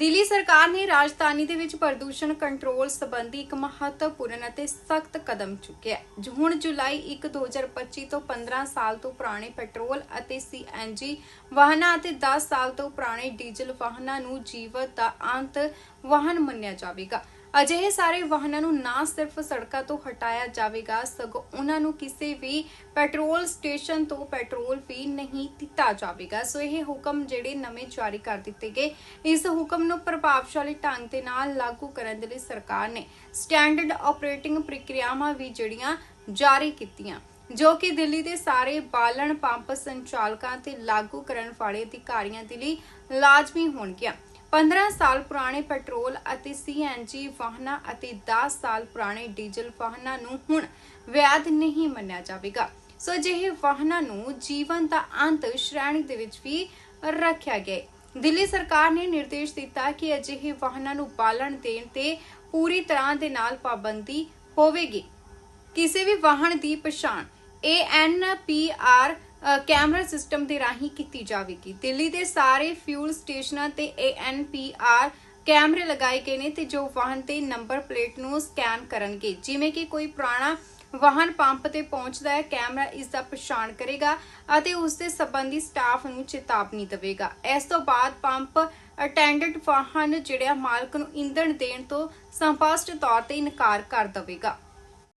ਦਿੱਲੀ ਸਰਕਾਰ ਨੇ ਰਾਜਧਾਨੀ ਦੇ ਵਿੱਚ ਪ੍ਰਦੂਸ਼ਣ ਕੰਟਰੋਲ ਸੰਬੰਧੀ ਇੱਕ ਮਹੱਤਵਪੂਰਨ ਅਤੇ ਸਖਤ ਕਦਮ ਚੁੱਕਿਆ ਹੈ। ਜੋ ਹੁਣ ਜੁਲਾਈ 1 2025 ਤੋਂ 15 ਸਾਲ ਤੋਂ ਪੁਰਾਣੇ ਪੈਟਰੋਲ ਅਤੇ ਸੀਐਨਜੀ ਵਾਹਨਾਂ ਅਤੇ 10 ਸਾਲ ਤੋਂ ਪੁਰਾਣੇ ਡੀਜ਼ਲ ਵਾਹਨਾਂ ਨੂੰ ਜੀਵਤ ਦਾ ਅੰਤ ਵਾਹਨ ਮੰਨਿਆ ਜਾਵੇਗਾ। ਅਜਿਹੇ ਸਾਰੇ ਵਾਹਨਾਂ ਨੂੰ ਨਾ ਸਿਰਫ ਸੜਕਾਂ ਤੋਂ ਹਟਾਇਆ ਜਾਵੇਗਾ, ਸਗੋਂ ਉਹਨਾਂ ਨੂੰ ਕਿਸੇ ਵੀ ਪੈਟਰੋਲ ਸਟੇਸ਼ਨ ਤੋਂ ਪੈਟਰੋਲ ਵੀ ਨਹੀਂ ਦਿੱਤਾ ਜਾਵੇਗਾ। ਸੋ ਇਹ ਹੁਕਮ ਜਿਹੜੇ ਨਵੇਂ ਜਾਰੀ ਕਰ ਦਿੱਤੇ ਗਏ, ਇਸ ਹੁਕਮ ਨੂੰ ਪ੍ਰਭਾਵਸ਼ਾਲੀ ਢੰਗ ਦੇ ਨਾਲ ਲਾਗੂ ਕਰਨ ਦੇ ਲਈ ਸਰਕਾਰ ਨੇ ਸਟੈਂਡਰਡ ਆਪਰੇਟਿੰਗ ਪ੍ਰਕਿਰਿਆਵਾਂ ਵੀ ਜਿਹੜੀਆਂ ਜਾਰੀ ਕੀਤੀਆਂ, ਜੋ ਕਿ ਦਿੱਲੀ ਦੇ ਸਾਰੇ ਬਾਲਣ ਪੰਪ ਸੰਚਾਲਕਾਂ ਤੇ ਲਾਗੂ ਕਰਨ ਵਾਲੇ ਅਧਿਕਾਰੀਆਂ ਦੇ ਲਈ ਲਾਜ਼ਮੀ ਹੋਣਗੀਆਂ। 15 ਸਾਲ ਪੁਰਾਣੇ ਪੈਟਰੋਲ ਅਤੇ ਸੀਐਨਜੀ ਵਾਹਨਾਂ ਅਤੇ 10 ਸਾਲ ਪੁਰਾਣੇ ਡੀਜ਼ਲ ਵਾਹਨਾਂ ਨੂੰ ਹੁਣ ਵੈਧ ਨਹੀਂ ਮੰਨਿਆ ਜਾਵੇਗਾ। ਸੋ ਅਜਿਹੇ ਵਾਹਨਾਂ ਨੂੰ ਜੀਵਨ ਦਾ ਅੰਤ ਸ਼੍ਰੇਣੀ ਦੇ ਵਿੱਚ ਵੀ ਰੱਖਿਆ ਗਿਆ ਦਿੱਲੀ ਸਰਕਾਰ ਨੇ ਨਿਰਦੇਸ਼ ਦਿੱਤਾ ਕਿ ਅਜਿਹੇ ਵਾਹਨਾਂ ਨੂੰ ਬਾਲਣ ਦੇਣ ਤੇ ਪੂਰੀ ਤਰ੍ਹਾਂ ਦੇ ਨਾਲ ਪਾਬੰਦੀ ਹੋਵੇਗੀ। ਕਿਸੇ ਵੀ ਵਾਹਨ ਦੀ ਪਛਾਣ ANPR ਅ, ਕੈਮਰਾ ਸਿਸਟਮ ਦੇ ਰਾਹੀਂ ਕੀਤੀ ਜਾਵੇਗੀ। ਦਿੱਲੀ ਦੇ ਸਾਰੇ ਫਿਊਲ ਸਟੇਸ਼ਨਾਂ ਤੇ ANPR ਕੈਮਰੇ ਲਗਾਏ ਗਏ ਨੇ ਤੇ ਜੋ ਵਾਹਨ ਤੇ ਨੰਬਰ ਪਲੇਟ ਨੂੰ ਸਕੈਨ ਕਰਨਗੇ। ਜਿਵੇਂ ਕਿ ਕੋਈ ਪੁਰਾਣਾ ਵਾਹਨ ਪੰਪ ਤੇ ਪਹੁੰਚਦਾ ਹੈ, ਕੈਮਰਾ ਇਸ ਦਾ ਪਛਾਣ ਕਰੇਗਾ ਅਤੇ ਉਸ ਦੇ ਸੰਬੰਧੀ ਸਟਾਫ ਨੂੰ ਚੇਤਾਵਨੀ ਦੇਵੇਗਾ। ਇਸ ਤੋਂ ਬਾਅਦ ਪੰਪ ਅਟੈਂਡੈਂਟ ਵਾਹਨ, ਜਿਹੜਾ ਮਾਲਕ ਨੂੰ ਇੰਧਣ ਦੇਣ ਤੋਂ ਸਪਸ਼ਟ ਤੌਰ ਤੇ ਇਨਕਾਰ ਕਰ ਦੇਵੇਗਾ।